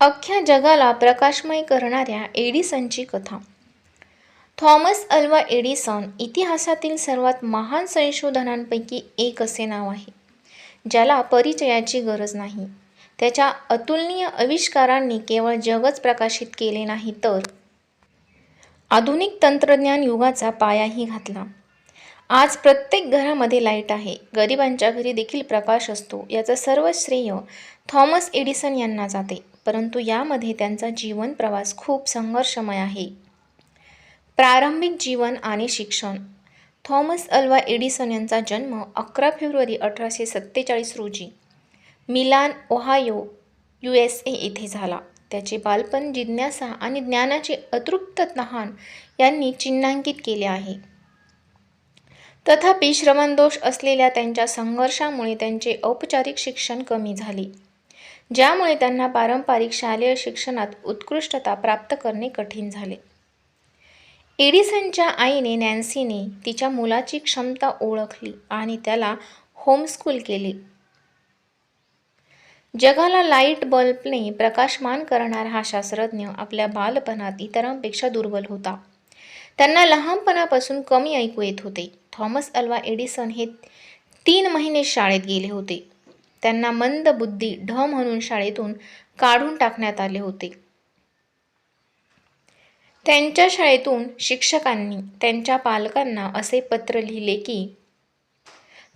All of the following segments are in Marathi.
अख्ख्या जगाला प्रकाशमय करणाऱ्या एडिसनची कथा. थॉमस अल्वा एडिसन इतिहासातील सर्वात महान संशोधनांपैकी एक असे नाव आहे ज्याला परिचयाची गरज नाही. त्याच्या अतुलनीय आविष्कारांनी केवळ जगच प्रकाशित केले नाही तर आधुनिक तंत्रज्ञान युगाचा पायाही घातला. आज प्रत्येक घरामध्ये लाइट आहे गरिबांच्या घरी देखील प्रकाश असतो याचं सर्व श्रेय थॉमस एडिसन यांना जाते. परंतु यामध्ये त्यांचा जीवन प्रवास खूप संघर्षमय आहे. प्रारंभिक जीवन आणि शिक्षण. थॉमस अल्वा एडिसन यांचा जन्म अकरा फेब्रुवारी अठराशे सत्तेचाळीस रोजी Milan Ohio U S A येथे झाला. त्याचे बालपण जिज्ञासा आणि ज्ञानाचे अतृप्त तहान यांनी चिन्हांकित केले आहे. तथापि श्रवणदोष असलेल्या त्यांच्या संघर्षामुळे त्यांचे औपचारिक शिक्षण कमी झाले. ज्यामुळे त्यांना पारंपरिक शालेय शिक्षणात उत्कृष्टता प्राप्त करणे कठीण झाले. एडिसनच्या आईने नॅन्सीने तिच्या मुलाची क्षमता ओळखली आणि त्याला होमस्कूल केले. जगाला लाइट बल्बने प्रकाशमान करणारा हा शास्त्रज्ञ आपल्या बालपणात इतरांपेक्षा दुर्बल होता. त्यांना लहानपणापासून कमी ऐकू येत होते. थॉमस अल्वा एडिसन हे तीन महिने शाळेत गेले होते. त्यांना मंद बुद्धी ढ म्हणून शाळेतून काढून टाकण्यात आले होते. त्यांच्या शाळेतून शिक्षकांनी त्यांच्या पालकांना असे पत्र लिहिले की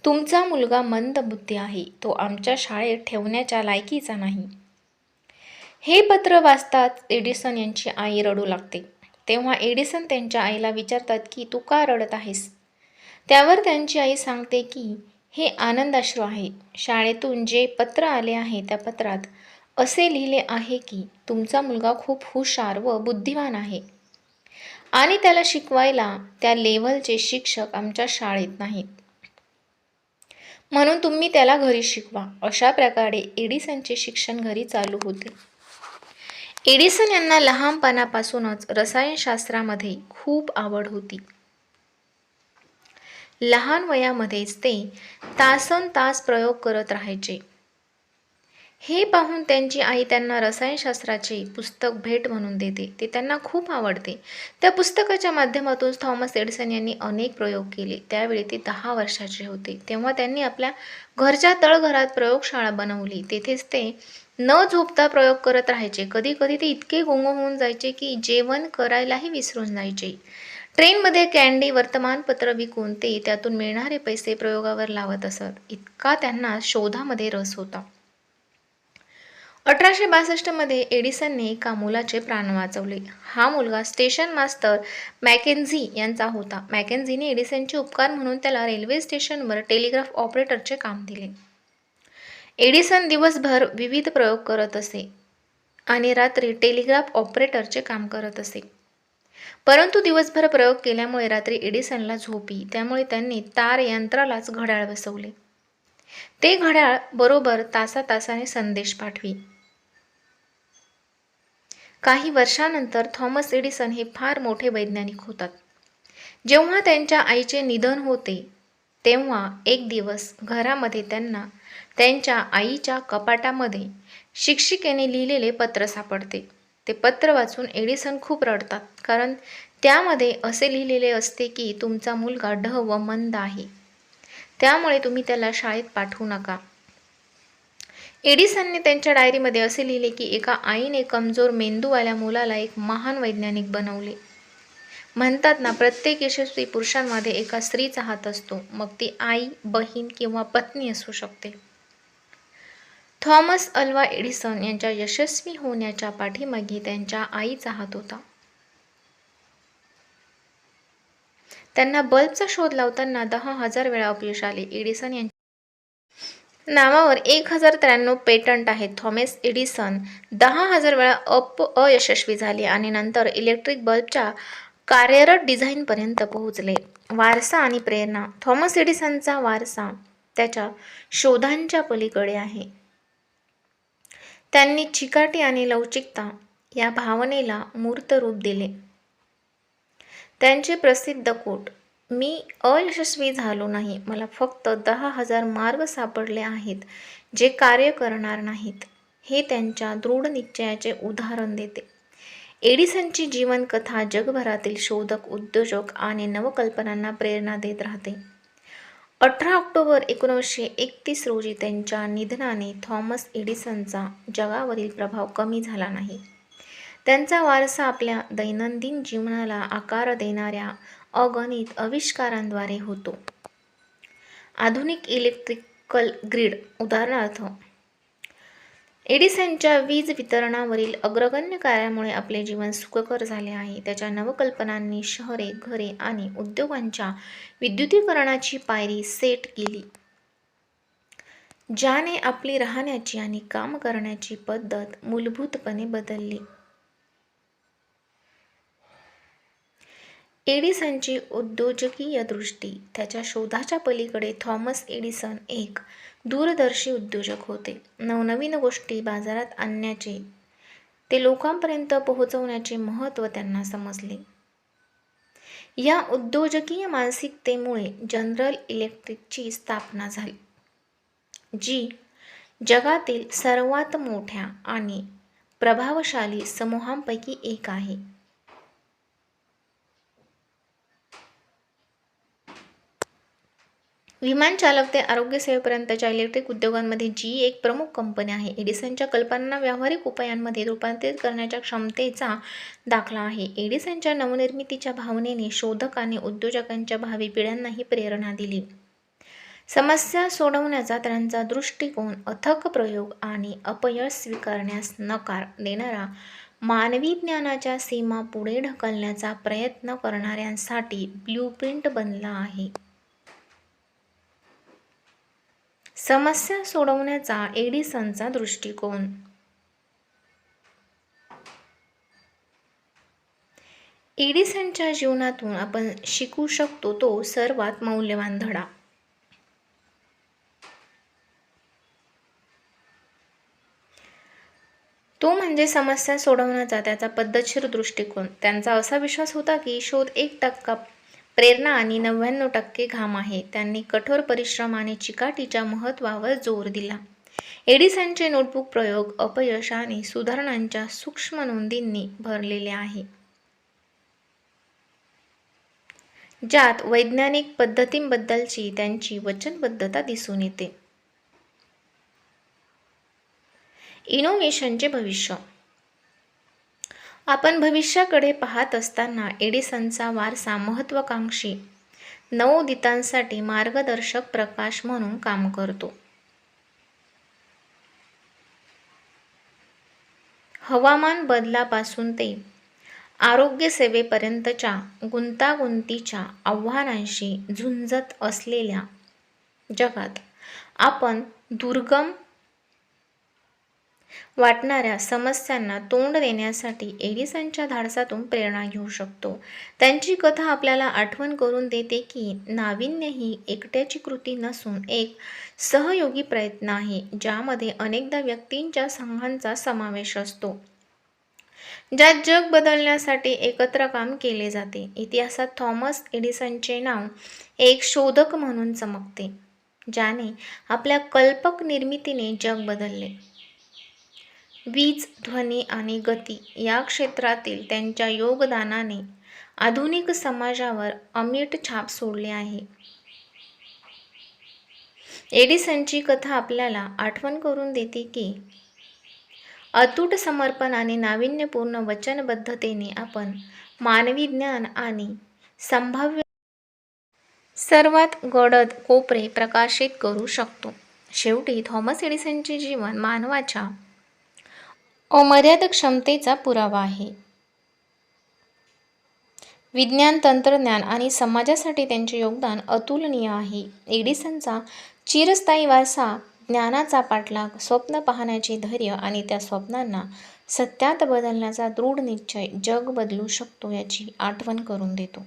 तुमचा मुलगा मंद बुद्धी आहे तो आमच्या शाळेत ठेवण्याच्या लायकीचा नाही हे पत्र वाचताच एडिसन यांची आई रडू लागते. तेव्हा एडिसन त्यांच्या आईला विचारतात की तू का रडत आहेस त्यावर त्यांची आई सांगते की हे आनंदाश्रू आहे. शाळेतून जे पत्र आले आहे त्या पत्रात असे लिहिले आहे की तुमचा मुलगा खूप हुशार व बुद्धिमान आहे. आणि त्याला शिकवायला त्या लेवलचे शिक्षक आमच्या शाळेत नाहीत. म्हणून तुम्ही त्याला घरी शिकवा. अशा प्रकारे एडिसनचे शिक्षण घरी चालू होते. एडिसन यांना लहानपणापासूनच रसायनशास्त्रामध्ये खूप आवड होती. लहान वयामध्येच ते तासन तास प्रयोग करत राहायचे. हे पाहून त्यांची आई त्यांना रसायनशास्त्राचे पुस्तक भेट म्हणून देते. ते त्यांना खूप आवडते. त्या पुस्तकाच्या माध्यमातून थॉमस एडिसन यांनी अनेक प्रयोग केले. त्यावेळी ते दहा वर्षाचे होते. तेव्हा त्यांनी आपल्या घरच्या तळघरात प्रयोगशाळा बनवली. तेथेच ते न झोपता प्रयोग करत राहायचे. कधी कधी ते इतके गुंग होऊन जायचे की जेवण करायलाही विसरून जायचे. ट्रेनमध्ये कॅन्डी वर्तमानपत्र विकून ते त्यातून मिळणारे पैसे प्रयोगावर लावत असत. इतका त्यांना शोधामध्ये रस होता. अठराशे बासष्टमध्ये एडिसनने एका मुलाचे प्राण वाचवले. हा मुलगा स्टेशन मास्तर मॅकेन्झी यांचा होता. मॅकेन्झीने एडिसनचे उपकार म्हणून त्याला रेल्वे स्टेशनवर टेलिग्राफ ऑपरेटरचे काम दिले. एडिसन दिवसभर विविध प्रयोग करत असे आणि रात्री टेलिग्राफ ऑपरेटरचे काम करत असे. परंतु दिवसभर प्रयोग केल्यामुळे रात्री एडिसनला झोपी त्यामुळे त्यांनी तार यंत्रालाच घड्याळ बसवले. ते घड्याळ बरोबर तासा तासाने संदेश पाठवी. काही वर्षानंतर थॉमस एडिसन हे फार मोठे वैज्ञानिक होतात. जेव्हा त्यांच्या आईचे निधन होते तेव्हा एक दिवस घरामध्ये त्यांना त्यांच्या आईच्या कपाटामध्ये शिक्षिकेने लिहिलेले पत्र सापडते. ते पत्र वाचून एडिसन खूप रडतात कारण त्यामध्ये असे लिहिलेले असते की तुमचा मुलगा ढ व मंद आहे. त्यामुळे तुम्ही त्याला शाळेत पाठवू नका. एडिसनने त्यांच्या डायरीमध्ये असे लिहिले की एका आईने कमजोर मेंदूवाल्या मुलाला एक महान वैज्ञानिक बनवले. म्हणतात ना प्रत्येक यशस्वी पुरुषांमध्ये एका स्त्रीचा हात असतो मग ती आई बहीण किंवा पत्नी असू शकते. थॉमस अल्वा एडिसन यांच्या यशस्वी होण्याच्या पाठीमागे त्यांच्या आईचा हात होता. त्यांना बल्बचा शोध लावताना दहा हजार वेळा अपयश आले. एडिसन यांच्या नावावर एक हजार त्र्याण्णव पेटंट आहेत. थॉमस एडिसन दहा हजार वेळा अप अयशस्वी झाले आणि नंतर इलेक्ट्रिक बल्बच्या कार्यरत डिझाईनपर्यंत पोहोचले. वारसा आणि प्रेरणा. थॉमस एडिसनचा वारसा त्याच्या शोधांच्या पलीकडे आहे. त्यांनी चिकाटी आणि लवचिकता या भावनेला मूर्त रूप दिले. त्यांचे प्रसिद्ध कोट मी अयशस्वी झालो नाही मला फक्त दहा हजार मार्ग सापडले आहेत जे कार्य करणार नाहीत हे त्यांच्या दृढ निश्चयाचे उदाहरण देते. एडिसनची जीवनकथा जगभरातील शोधक उद्योजक आणि नवकल्पनांना प्रेरणा देत राहते. अठरा ऑक्टोबर एकोणीसशे एकतीस रोजी त्यांच्या निधनाने थॉमस एडिसनचा जगावरील प्रभाव कमी झाला नाही. त्यांचा वारसा आपल्या दैनंदिन जीवनाला आकार देणाऱ्या अगणित आविष्कारांद्वारे होतो. आधुनिक इलेक्ट्रिकल ग्रीड उदाहरणार्थ एडिसनच्या वीज वितरणावरील अग्रगण्य कार्यामुळे आपले जीवन सुखकर झाले आहे. त्याच्या नवकल्पनांनी शहरे घरे आणि उद्योगांच्या विद्युतीकरणाची पायरी सेट केली. ज्याने आपली राहण्याची आणि काम करण्याची पद्धत मूलभूतपणे बदलली. एडिसनची उद्योजकीय दृष्टी. त्याच्या शोधाच्या पलीकडे थॉमस एडिसन एक दूरदर्शी उद्योजक होते. नवनवीन गोष्टी बाजारात आणण्याचे ते लोकांपर्यंत पोहोचवण्याचे महत्त्व त्यांना समजले. या उद्योजकीय मानसिकतेमुळे जनरल इलेक्ट्रिकची स्थापना झाली जी जगातील सर्वात मोठ्या आणि प्रभावशाली समूहांपैकी एक आहे. विमानचालक ते आरोग्य सेवेपर्यंतच्या इलेक्ट्रिक उद्योगांमध्ये जी एक प्रमुख कंपनी आहे. एडिसनच्या कल्पनांना व्यावहारिक उपायांमध्ये रूपांतरित करण्याच्या क्षमतेचा दाखला आहे. एडिसनच्या नवनिर्मितीच्या भावनेने शोधक आणि उद्योजकांच्या भावी पिढ्यांनाही प्रेरणा दिली. समस्या सोडवण्याचा त्यांचा दृष्टिकोन अथक प्रयोग आणि अपयश स्वीकारण्यास नकार देणारा मानवी ज्ञानाच्या सीमा पुढे ढकलण्याचा प्रयत्न करणाऱ्यांसाठी ब्ल्यूप्रिंट बनला आहे. समस्या सोडवण्याचा एडिसनचा दृष्टिकोन. एडिसनच्या जीवनातून आपण शिकू शकतो तो सर्वात मौल्यवान धडा. तो म्हणजे समस्या सोडवण्याचा त्याचा पद्धतशीर दृष्टिकोन. त्यांचा असा विश्वास होता की शोध एक टक्का प्रेरणा आणि नव्याण्णव टक्के घाम आहे. त्यांनी कठोर परिश्रम आणि चिकाटीच्या महत्त्वावर जोर दिला. एडिसनचे नोटबुक प्रयोग अपयश आणि सुधारणांच्या सूक्ष्म नोंदींनी भरलेले आहे. ज्यात वैज्ञानिक पद्धतींबद्दलची त्यांची वचनबद्धता दिसून येते. इनोव्हेशनचे भविष्य आपण भविष्याकडे पाहत असताना एडिसनचा वारसा महत्त्वाकांक्षी नवोदितांसाठी मार्गदर्शक प्रकाश म्हणून काम करतो. हवामान बदलापासून ते आरोग्यसेवेपर्यंतच्या गुंतागुंतीच्या आव्हानांशी झुंजत असलेल्या जगात आपण दुर्गम वाटणाऱ्या समस्यांना तोंड देण्यासाठी एडिसनच्या धाडसातून प्रेरणा घेऊ शकतो. त्यांची कथा आपल्याला आठवण करून देते की नाविन्य ही एकट्याची कृती नसून एक सहयोगी प्रयत्न आहे ज्यामध्ये अनेकदा व्यक्तींच्या संघांचा समावेश असतो. ज्यात जग बदलण्यासाठी एकत्र काम केले जाते. इतिहासात थॉमस एडिसनचे नाव एक शोधक म्हणून चमकते ज्याने आपल्या कल्पक निर्मितीने जग बदलले. वीज ध्वनी आणि गती या क्षेत्रातील त्यांच्या योगदानाने आधुनिक समाजावर अमिट छाप सोडले आहे. एडिसनची कथा आपल्याला आठवण करून देते की अतूट समर्पण आणि नाविन्यपूर्ण वचनबद्धतेने आपण मानवी ज्ञान आणि संभाव्य सर्वात गडद कोपरे प्रकाशित करू शकतो. शेवटी थॉमस एडिसनचे जीवन मानवाच्या अमर्याद क्षमतेचा पुरावा आहे. विज्ञान तंत्रज्ञान आणि समाजासाठी त्यांचे योगदान अतुलनीय आहे. एडिसनचा चिरस्थायी वारसा ज्ञानाचा पाठलाग स्वप्न पाहण्याचे धैर्य आणि त्या स्वप्नांना सत्यात बदलण्याचा दृढ निश्चय जग बदलू शकतो याची आठवण करून देतो.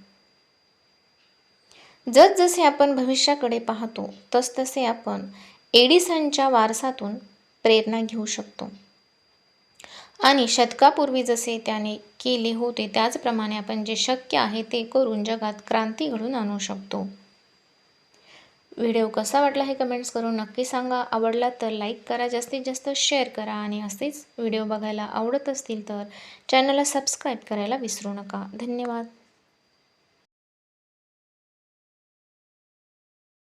जसजसे आपण भविष्याकडे पाहतो तसतसे आपण एडिसनच्या वारसातून प्रेरणा घेऊ शकतो. आणि शतकापूर्वी जसे त्याने केले होते त्याचप्रमाणे आपण जे शक्य आहे ते करून जगात क्रांती घडून आणू शकतो. व्हिडिओ कसा वाटला हे कमेंट्स करून नक्की सांगा. आवडला तर लाईक करा जास्तीत जास्त शेअर करा आणि असेच व्हिडिओ बघायला आवडत असतील तर चॅनलला सबस्क्राईब करायला विसरू नका. धन्यवाद.